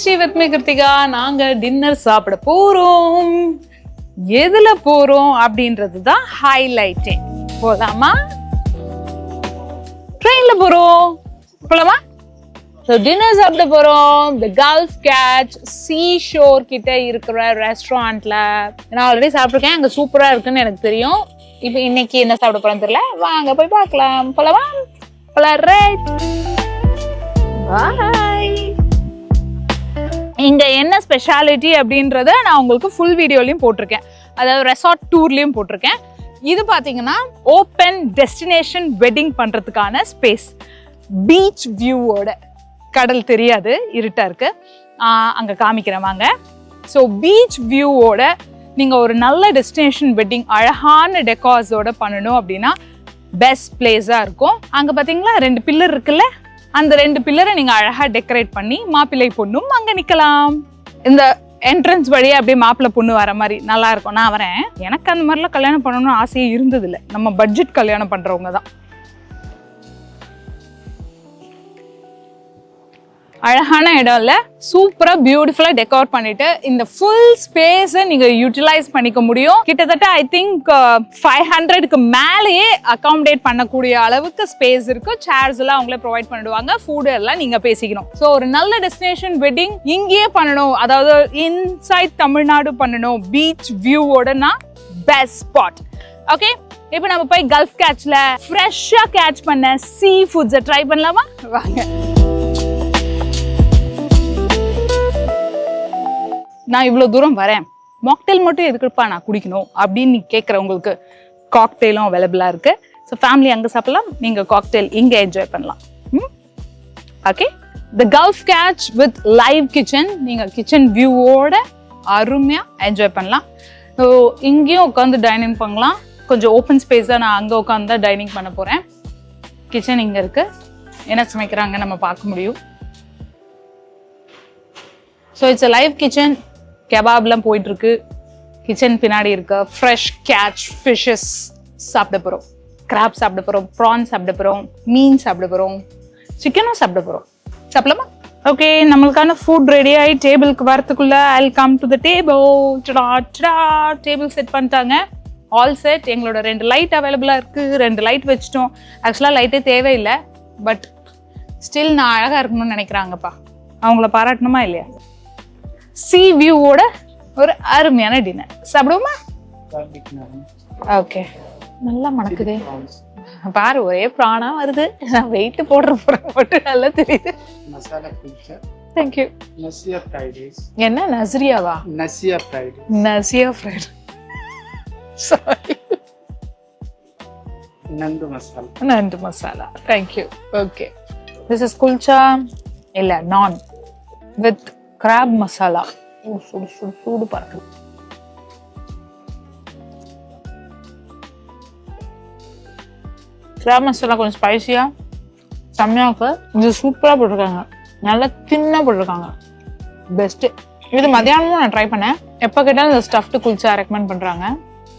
Sri with me Kiruthika நாங்க dinner சாப்பிட போறோம். எதுல போறோம் அப்படின்றது தான் ஹைலைட்டே போலாமா? ட்ரெயின்ல போறோம். போகலாமா ஸோ டின்னர் சாப்பிட போறோம். The gulf catch sea shore கிட்ட இருக்கிற ரெஸ்டாரண்ட்ல நான் ஆல்ரெடி சாப்பிட்ருக்கேன் அங்க சூப்பரா இருக்குன்னு எனக்கு தெரியும். இப்போ இன்னைக்கு என்ன சாப்பிட போறோம்னு தெரியல. வாங்க போய் பார்க்கலாம். போகலாமா போகலாம் ரைட் பாய் இங்கே என்ன ஸ்பெஷாலிட்டி அப்படின்றத நான் உங்களுக்கு ஃபுல் வீடியோலையும் போட்டிருக்கேன். அதாவது ரெசார்ட் டூர்லேயும் போட்டிருக்கேன். இது பார்த்தீங்கன்னா ஓப்பன் டெஸ்டினேஷன் வெட்டிங் பண்ணுறதுக்கான ஸ்பேஸ் பீச் வியூவோட கடல் தெரியாது இருட்டாக இருக்குது அங்கே அங்க காமிக்கிறேன் வாங்க. ஸோ பீச் வியூவோட நீங்கள் ஒரு நல்ல டெஸ்டினேஷன் வெட்டிங் அழகான டெக்கார்ஸோட பண்ணணும் அப்படின்னா பெஸ்ட் பிளேஸாக இருக்கும். அங்கே பார்த்தீங்களா ரெண்டு பில்லர் இருக்குல்ல? அந்த ரெண்டு பில்லரை நீங்கள் அழகாக டெக்கரேட் பண்ணி மாப்பிள்ளை பொண்ணும் அங்கே நிற்கலாம் இந்த என்ட்ரன்ஸ் வழியே அப்படியே மாப்பிள்ளை பொண்ணு வர மாதிரி நல்லா இருக்கும். நான் வரேன். எனக்கு அந்த மாதிரிலாம் கல்யாணம் பண்ணணும்னு ஆசையே இருந்ததில்லை. நம்ம பட்ஜெட் கல்யாணம் பண்ணுறவங்க தான் அழகான இடம் இல்லை சூப்பராக பியூட்டிஃபுல்லாக டெக்கோர் பண்ணிட்டு இந்த ஃபுல் ஸ்பேஸை நீங்கள் யூட்டிலைஸ் பண்ணிக்க முடியும். கிட்டத்தட்ட ஐ திங்க் ஃபைவ் ஹண்ட்ரடுக்கு மேலேயே அகாமடேட் பண்ணக்கூடிய அளவுக்கு ஸ்பேஸ் இருக்கு. சேர்ஸ் எல்லாம் அவங்களே ப்ரொவைட் பண்ணிடுவாங்க. ஃபுட் எல்லாம் நீங்கள் பேசிக்கணும். ஸோ ஒரு நல்ல டெஸ்டினேஷன் வெட்டிங் இங்கேயே பண்ணணும். அதாவது இன்சைட் தமிழ்நாடு பண்ணணும். பீச் வியூவோடனா பெஸ்ட் ஸ்பாட் ஓகே இப்போ நம்ம போய் கல்ஃப் கேட்ச்ல ஃப்ரெஷ்ஷாக கேட்ச் பண்ண சீ ஃபுட்ஸை ட்ரை பண்ணலாமா? வாங்க. நான் இவ்வளோ தூரம் வரேன். மாக்டெயில் மட்டும் எதுக்குப்பா நான் குடிக்கணும்? அப்படின்னு கேட்குறவங்களுக்கு காக்டெயிலும் அவைலபிளாக இருக்கு. ஸோ ஃபேமிலி அங்கே சாப்பிடலாம். நீங்கள் காக்டெயில் இங்கே என்ஜாய் பண்ணலாம். Okay the gulf catch with live kitchen நீங்கள் கிச்சன் வியூவோட அருமையாக என்ஜாய் பண்ணலாம். ஸோ இங்கேயும் உட்காந்து டைனிங் பண்ணலாம். கொஞ்சம் ஓப்பன் ஸ்பேஸாக நான் அங்கே உட்காந்து தான் டைனிங் பண்ண போகிறேன் கிச்சன் இங்கே இருக்கு. என்ன சமைக்கிறாங்க நம்ம பார்க்க முடியும். So it's a live kitchen கெபாப்லாம் போயிட்டுருக்கு. கிச்சன் பின்னாடி இருக்க ஃப்ரெஷ் கேட்ச் ஃபிஷ்ஷஸ் சாப்பிட போகிறோம் கிராப் சாப்பிட போகிறோம் ப்ரான் சாப்பிட போகிறோம் மீன் சாப்பிட போகிறோம் சிக்கனும் சாப்பிட போகிறோம் சாப்பிடலாமா? ஓகே நம்மளுக்கான ஃபுட் ரெடி ஆகி டேபிளுக்கு வரத்துக்குள்ள I come to the table table set பண்ணிட்டாங்க. ஆல் செட் எங்களோட ரெண்டு லைட் அவைலபிளாக இருக்குது ரெண்டு லைட் வச்சிட்டோம். ஆக்சுவலாக லைட்டே தேவையில்லை. பட் ஸ்டில் நான் அழகாக இருக்கணும்னு நினைக்கிறாங்கப்பா. அவங்கள பாராட்டணுமா இல்லையா? சி வியூவோட ஒரு அருமையான டின்னர் சாப்பிடுவோமா? ஓகே நல்லா மணக்குதே. பாரு ஒரே ப்ராணா வருது. நான் வெயிட் போடுற புறம் மட்டும் நல்லா தெரியுது. மசாலா குல்ச்சா தேங்க்யூ நசியா ஃப்ரைட் ரைஸ் என்ன நஸ்ரியாவா நசியா ஃப்ரைட் நசியா ஃப்ரைட் சாரி நண்டு மசாலா. நண்டு masala. Thank you okay this is kulcha இல்லை நான் வித் கிராப் மசாலா ஓ சுடு சுடு சூடு பறக்குது கிராப் மசாலா கொஞ்சம் ஸ்பைசியாக செம்மையாக இருக்கு. இது சூப்பராக போட்டிருக்காங்க. நல்லா தின்னாக போட்டிருக்காங்க. பெஸ்ட்டு இது மதியானமும் நான் ட்ரை பண்ணேன். எப்போ கேட்டாலும் இந்த ஸ்டஃப்டு குல்ச்சா ரெக்கமெண்ட் பண்ணுறாங்க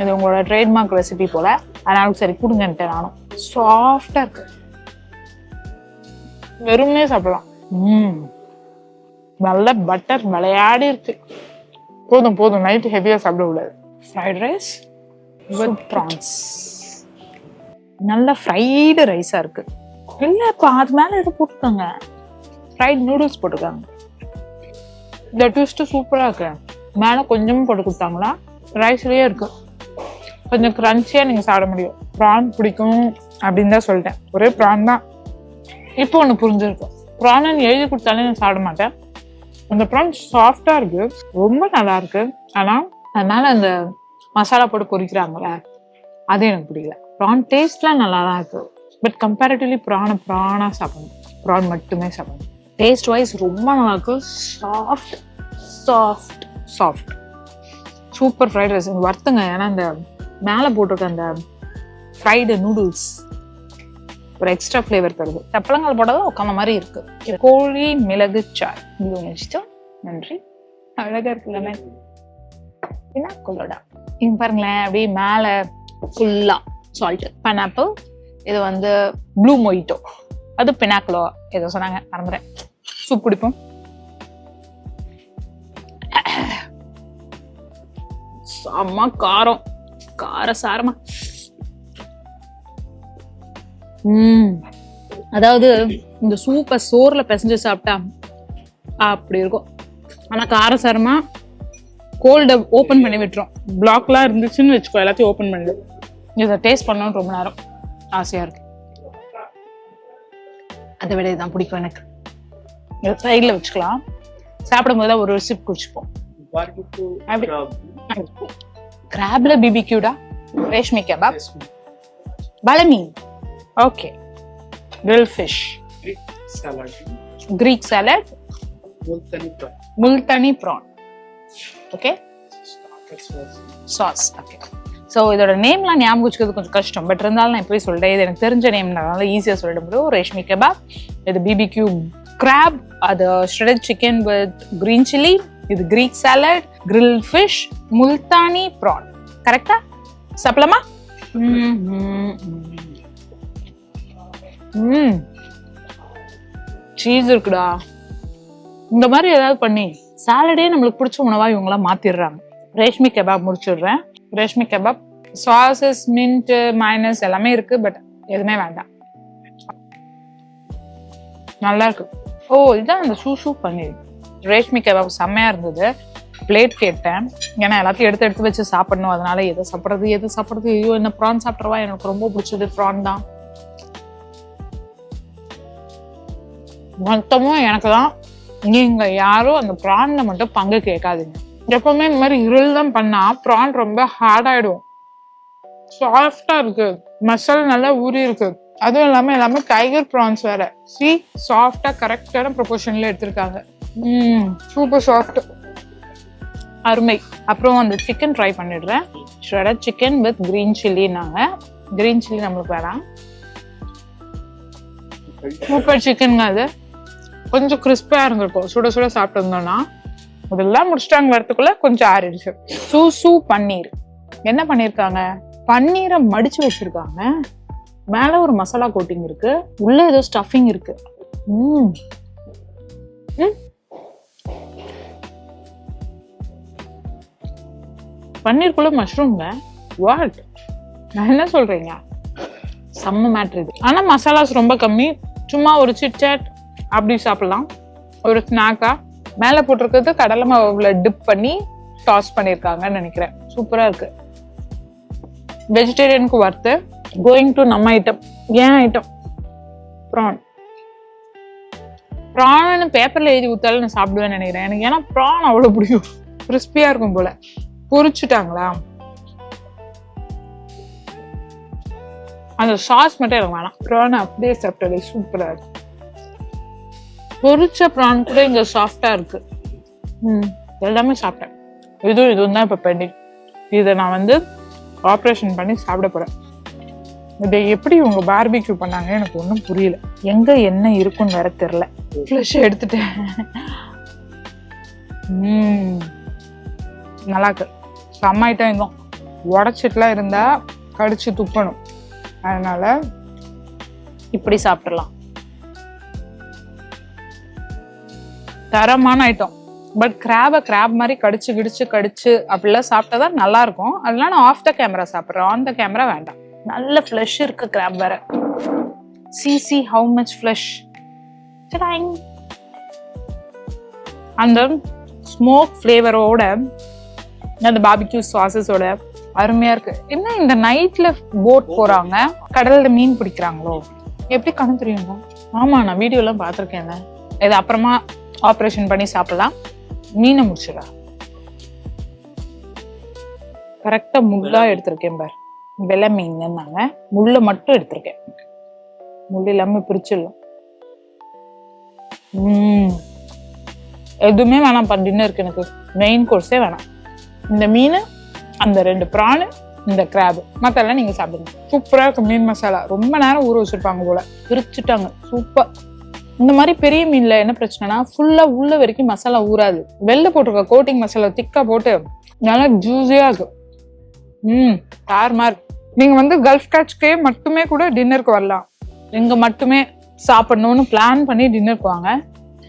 இது உங்களோட ட்ரேட்மார்க் ரெசிபி போல். அதனால சரி கொடுங்கன்ட்டு நானும். சாஃப்டாக இருக்கு. வெறுமே சாப்பிடலாம். ம் நல்ல பட்டர் விளையாடி இருக்கு. போதும் போதும். நைட்டு ஹெவியாக சாப்பிட கூடாது. ஃப்ரைட் ரைஸ் வித் ப்ரான்ஸ் நல்ல ஃப்ரைடு ரைஸாக இருக்கு. இல்லைப்பா அது மேலே இது போட்டுருக்காங்க ஃப்ரைட் நூடுல்ஸ் போட்டிருக்காங்க இந்த ட்விஸ்ட்டு சூப்பராக இருக்கு. மேலே கொஞ்சமும் போட்டு கொடுத்தாங்களா ரைஸ்லேயே இருக்கு. கொஞ்சம் க்ரன்ச்சியாக நீங்கள் சாப்பிட முடியும். ப்ரான் பிடிக்கும் அப்படின்னு தான் சொல்லிட்டேன். ஒரே ப்ரான் தான். இப்போ ஒன்று புரிஞ்சிருக்கும். ப்ரான் எழுதி கொடுத்தாலே நான் சாப்பிட மாட்டேன். அந்த ப்ரான் சாஃப்டாக இருக்கு. ரொம்ப நல்லா இருக்கு. ஆனால் அதனால அந்த மசாலா போட்டு பொரிக்கிறாங்களே அது எனக்கு பிடிக்கல ப்ரான் டேஸ்ட்லாம் நல்லா தான் இருக்கு. பட் கம்பேரிட்டிவ்லி ப்ரானை ப்ரானாக சாப்பிடணும். ப்ரான் மட்டுமே சாப்பிடணும். டேஸ்ட் வைஸ் ரொம்ப நல்லா இருக்கு. Soft soft soft super fried rice வருத்துங்க. ஏன்னா அந்த மேலே போட்டிருக்க அந்த ஃப்ரைடு நூடுல்ஸ் ஒரு எக்ஸ்ட்ரா ஃப்ளேவர் தருது. சப்பளங்கால் போட்டதும் உட்காந்த மாதிரி இருக்கு. கோழி மிளகு சாய். இது ஒன்று நன்றி. அழகா இருக்குல்ல என்ன? கொல்லடா இது பாருங்களேன் அப்படியே மேலே ஃபுல்லாக சால்ட் பைனாப்பிள் இது வந்து ப்ளூ மொயிட்டோ அது பினாக்லோ ஏதோ சொன்னாங்க. மறந்துறேன் சூப் குடிப்போம். செம்ம காரம். கார சாரமா அதாவது இந்த சூப்பை சோறுல பிசைஞ்சு சாப்பிட்டா அப்படி இருக்கும். ஆனா காரசாரமா கோல்டை ஓப்பன் பண்ணி விட்டுரும். பிளாக்லாம் இருந்துச்சுன்னு வச்சுக்கோ எல்லாத்தையும் ஓப்பன் பண்ணிடு இதை டேஸ்ட் பண்ணணும்னு ரொம்ப நேரம் ஆசையா இருக்கு. அதை விட இதுதான் பிடிக்கும் எனக்கு. சைடில் வச்சுக்கலாம். சாப்பிடும் போது ஒரு சிப் குடிச்சுப்போம். கிராப்ல பிபிக்யூடா reshmi kebab Yes, okay grill fish Greek salad. Greek salad Multani prawn. Multani prawn okay Starter sauce. Sauce okay so இதோட நேம்லாம் ஞாபகம் வச்சுக்கிறது கொஞ்சம் கஷ்டம். பட் இருந்தாலும் நான் இப்போயே சொல்லிட்டேன் இது எனக்கு தெரிஞ்ச நேம்னால ஈஸியாக சொல்லிட முடியும். ரேஷ்மி கபாப் இது பிபிக்யூ கிராப் அது shredded chicken with green chilli இது Greek salad grill fish Multani prawn கரெக்டா சாப்பிடலாமா? ம் ம். சீஸ் இருக்குடா. இந்த மாதிரி ஏதாவது பண்ணி சாலடே நம்மளுக்கு பிடிச்ச உணவாக இவங்களாம் மாற்றிடுறாங்க ரேஷ்மி கபாப் முடிச்சிடுறேன். Reshmi kebab sauces mint mayonnaise எல்லாமே இருக்குது பட் எதுவுமே வேண்டாம். நல்லா இருக்கு ஓ இதான் அந்த சூசு பன்னீர். ரேஷ்மி கபாப் செம்மையாக இருந்தது. பிளேட் கேட்டேன். ஏன்னா எல்லாத்தையும் எடுத்து எடுத்து வச்சு சாப்பிடணும். அதனால எதை சாப்பிட்றது எது சாப்பிட்றது ஐயோ என்ன ப்ரான் சாப்பிட்றவா? எனக்கு ரொம்ப பிடிச்சது ப்ரான் தான். மொத்தமும் எனக்கு தான் நீங்கள் யாரும் அந்த ப்ரான்ல மட்டும் பங்கு கேட்காதீங்க. எப்பவுமே இந்த மாதிரி இருள் தான் பண்ணா ப்ரான் ரொம்ப ஹார்ட் ஆயிடும். சாஃப்டா இருக்கு. மசல் நல்லா ஊறி இருக்கு. அதுவும் இல்லாம எல்லாமே டைகர் ப்ரான்ஸ் வேற. சி சாஃப்டா கரெக்டான ப்ரொபோர்ஷன்ல எடுத்திருக்காங்க. ம் சூப்பர் சாஃப்ட் அருமை. அப்புறம் அந்த சிக்கன் ட்ரை பண்ணிடுறேன். ஷ்ரெடட் சிக்கன் வித் கிரீன் சில்லினாங்க கிரீன் சில்லி நம்மளுக்கு வேணாம். சூப்பர் சிக்கனுங்க அது. கொஞ்சம் கிறிஸ்பா இருந்திருக்கும். சுட சுட சாப்பிட்டு இருந்தோம்னா இதெல்லாம் முடிச்சிட்டாங்க வரத்துக்குள்ள கொஞ்சம் ஆறிடுச்சு. சூசு பன்னீர். என்ன பண்ணியிருக்காங்க பன்னீரை மடிச்சு வச்சிருக்காங்க. மேலே ஒரு மசாலா கோட்டிங் இருக்கு. உள்ள ஏதோ ஸ்டஃபிங் இருக்கு. ம். பன்னீருக்குள்ள மஷ்ரூம்ங்க வாட் நான் என்ன சொல்றீங்க? செம்ம மேட்ரு இது. ஆனால் மசாலாஸ் ரொம்ப கம்மி. சும்மா ஒரு சிட்சாட் அப்படி சாப்பிடலாம். ஒரு ஸ்நாக்கா மேலே போட்டிருக்கிறது கடலை மாவுல டிப் பண்ணி டாஸ் பண்ணியிருக்காங்கன்னு நினைக்கிறேன். சூப்பரா இருக்கு. வெஜிடேரியனுக்கு வர்த்து கோயிங் டு நம்ம ஐட்டம் ஏன் ஐட்டம் ப்ரான் ப்ரான்னு பேப்பர்ல எழுதி ஊத்தாலும் நான் சாப்பிடுவேன்னு நினைக்கிறேன். எனக்கு ஏன்னா ப்ரான் அவ்வளோ பிடிக்கும். கிறிஸ்பியா இருக்கும் போல. பொரிச்சுட்டாங்களா? அந்த சாஸ் மட்டும் எனக்கு வேணாம். ப்ரான் அப்படியே சாப்பிட்டது சூப்பரா இருக்கு. பொரிச்ச ப்ரான் கூட இங்க சாஃப்டா இருக்கு. ம். எல்லாமே சாப்பிட்டேன் இதுவும் இதுவும் தான் இப்போ பெண்டிங் இதை நான் வந்து ஆப்ரேஷன் பண்ணி சாப்பிட போறேன். இதை எப்படி இவங்க பார்பிக்யூ பண்ணாங்க எனக்கு ஒன்றும் புரியல. எங்க என்ன இருக்குன்னு வேற தெரில ஃப்ளஷ் எடுத்துட்டேன். நல்லா இருக்கு. செம்ம ஐட்டம் எங்கும் உடச்சிட்டுலாம் இருந்தா கடிச்சு துப்பணும். அதனால இப்படி சாப்பிடலாம். தரமான ஐட்டம் பட் கிராபை கிராப் மாதிரி கடிச்சு கிடிச்சு கடிச்சு அப்படிலாம் சாப்பிட்டா தான் நல்லா இருக்கும் அதெல்லாம் நான் ஆஃப் த கேமரா சாப்பிட்றேன். ஆன் த கேமரா வேண்டாம். நல்ல ஃப்ளஷ் இருக்கு கிராப் வேற. சிசி ஹவு மச் ஃப்ளஷ் அந்த ஸ்மோக் ஃப்ளேவரோட அந்த பாபிக்யூ சாசஸோட அருமையா இருக்கு. என்ன இந்த நைட்ல போட் போறாங்க? கடல்ல மீன் பிடிக்கிறாங்களோ? எப்படி கணக்கு தெரியுமா? ஆமா நான் வீடியோ எல்லாம் பார்த்துருக்கேன் இது அப்புறமா ஆப்ரேஷன் பண்ணி சாப்பிடலாம். மீனை முடிச்சிடா. கரெக்டா முள்ளா எடுத்திருக்கேன் பார். வெள்ளை மீன்னாங்க முள்ளை மட்டும் எடுத்திருக்கேன். முள் இல்லாம பிரிச்சிடலாம். எதுவுமே வேணாம் டின்னருக்கு எனக்கு. மெயின் கோர்ஸே வேணாம். இந்த மீன் அந்த ரெண்டு ப்ரானு இந்த கிராப் மத்தெல்லாம் நீங்க சாப்பிடுங்க. சூப்பரா இருக்கு மீன் மசாலா. ரொம்ப நேரம் ஊற வச்சிருப்பாங்க போல. பிரிச்சுட்டாங்க. சூப்பர். இந்த மாதிரி பெரிய மீன்ல என்ன பிரச்சனைனா ஃபுல்லா உள்ள வரைக்கும் மசாலா ஊறாது. வெளில போட்டிருக்க கோட்டிங் மசாலா திக்கா போட்டு நல்லா ஜூஸியா இருக்கும். ம் தார்மார் நீங்க வந்து கல்ஃப் கேட்ச்கே மட்டுமே கூட டின்னருக்கு வரலாம். இங்க மட்டுமே சாப்பிடணும்னு பிளான் பண்ணி டின்னருக்கு வாங்க.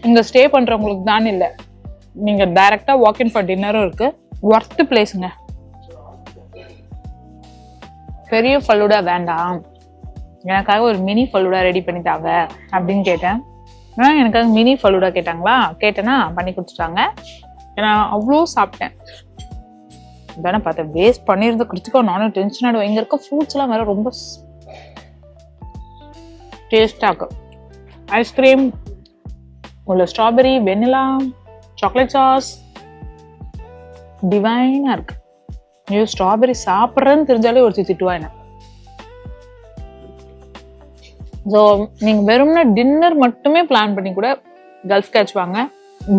இங்க ஸ்டே பண்றவங்களுக்கு தான் இல்லை. நீங்க டைரக்டா வாக் இன் ஃபார் டின்னரும் இருக்கு. ஒர்த்து பிளேஸுங்க பெரிய ஃபல்லுடா வேண்டாம். எனக்காக ஒரு மினி ஃபல்லுடா ரெடி பண்ணி தாங்க அப்படின்னு கேட்டேன். ஆனா எனக்காக மினி ஃபலூடா கேட்டாங்களா? கேட்டேன்னா பண்ணி கொடுத்துட்டாங்க. நான் அவ்வளோ சாப்பிட்டேன். தானே பார்த்தேன் வேஸ்ட் பண்ணியிருந்த குடிச்சுக்கோ நானும் டென்ஷன் ஆகிடுவேன் இங்கே இருக்க ஃப்ரூட்ஸ்லாம் வேறு வேற ரொம்ப டேஸ்டாக இருக்கும் ஐஸ்கிரீம் உள்ள ஸ்ட்ராபெரி வெனிலா சாக்லேட் சாஸ் டிவைனாக இருக்கு. ஐயோ ஸ்ட்ராபெரி சாப்பிட்றேன்னு தெரிஞ்சாலே ஒரு திட்டுவா என்ன? ஸோ நீங்கள் வெறும்னா டின்னர் மட்டுமே பிளான் பண்ணி கூட கல்ஃப் கேட்ச் வாங்க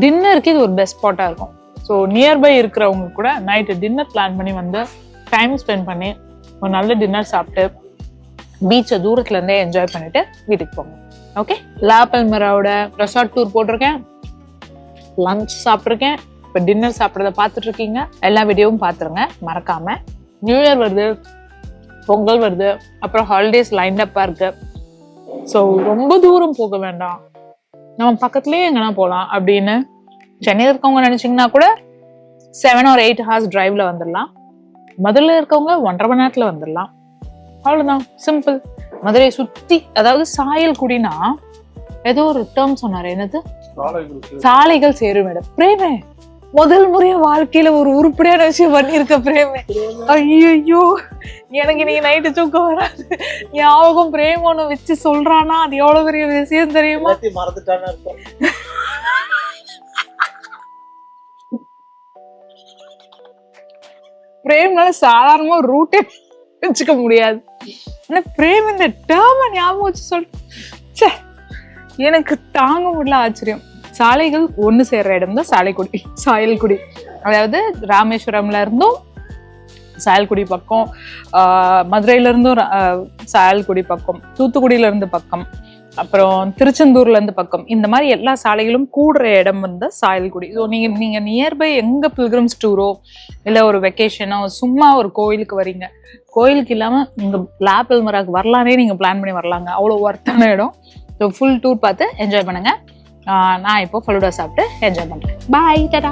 டின்னருக்கு இது ஒரு பெஸ்ட் ஸ்பாட்டாக இருக்கும். ஸோ நியர்பை இருக்கிறவங்க கூட நைட்டு டின்னர் பிளான் பண்ணி வந்து டைம் ஸ்பெண்ட் பண்ணி ஒரு நல்ல டின்னர் சாப்பிட்டு பீச்சை தூரத்துலேருந்தே என்ஜாய் பண்ணிட்டு வீட்டுக்கு போங்க. ஓகே லாபல் மிராவோட ரெசார்ட் டூர் போட்டிருக்கேன். லஞ்ச் சாப்பிட்ருக்கேன் இப்போ டின்னர் சாப்பிட்றத பார்த்துட்டு இருக்கீங்க எல்லா வீடியோவும் பார்த்துருங்க. மறக்காம. நியூ இயர் வருது. பொங்கல் வருது. அப்புறம் ஹாலிடேஸ் லைன் அப்பாக இருக்குது ஸோ ரொம்ப தூரம் போக வேண்டாம். நம்ம பக்கத்துலேயே எங்கன்னா போகலாம் அப்படின்னு சென்னையில் இருக்கவங்க நினைச்சீங்கன்னா கூட செவன் ஒரு எயிட் ஹவர்ஸ் டிரைவ்ல வந்துடலாம் மதுரையில் இருக்கவங்க ஒன்றரை மணி நேரத்தில் வந்துடலாம் அவ்வளோதான் சிம்பிள் மதுரையை சுற்றி அதாவது சாயல் குடினா ஏதோ ஒரு டேர்ம் சொன்னார். என்னது? சாலைகள் சேரும். இடம் பிரேமே. முதல் முறையா வாழ்க்கையில ஒரு உருப்படியான விஷயம் பண்ணிருக்க பிரேமே. ஐயோ எனக்கு இன்னைக்கு நைட்டு தூக்கம் வராது. ஞாபகம் பிரேம் ஒண்ணு வச்சு சொல்றானா? அது எவ்வளவு பெரிய விஷயம் தெரியுமா? இருக்கும் பிரேம்னால சாதாரணமா ரூட்டே வச்சுக்க முடியாது. ஆனா பிரேம் இந்த டேர்ம ஞாபகம் வச்சு சொல். எனக்கு தாங்க முடியல ஆச்சரியம். சாலைகள் ஒன்று சேர்ற இடம் தான் சாலைக்குடி சாயல்குடி. அதாவது ராமேஸ்வரம்ல இருந்தும் சாயல்குடி பக்கம் மதுரையிலேருந்தும் மதுரையில இருந்தும் சாயல்குடி பக்கம் தூத்துக்குடியில இருந்து பக்கம் அப்புறம் திருச்செந்தூர்ல இருந்து பக்கம் இந்த மாதிரி எல்லா சாலைகளும் கூடுற இடம் வந்து சாயல்குடி. ஸோ நீங்க நீங்க நியர்பை எங்க பில்கிரிம்ஸ் டூரோ இல்லை ஒரு வெக்கேஷனோ சும்மா ஒரு கோயிலுக்கு வரீங்க கோயிலுக்கு இல்லாம இந்த லாப்பிள் மராக்கு வரலானே நீங்க பிளான் பண்ணி வரலாங்க. அவ்வளோ ஒர்த்தான இடம். ஸோ ஃபுல் டூர் பார்த்து என்ஜாய் பண்ணுங்க. நான் இப்போ ஃபலூடா சாப்பிட்டு என்ஜாய் பண்ணுறேன் பாய் டடா.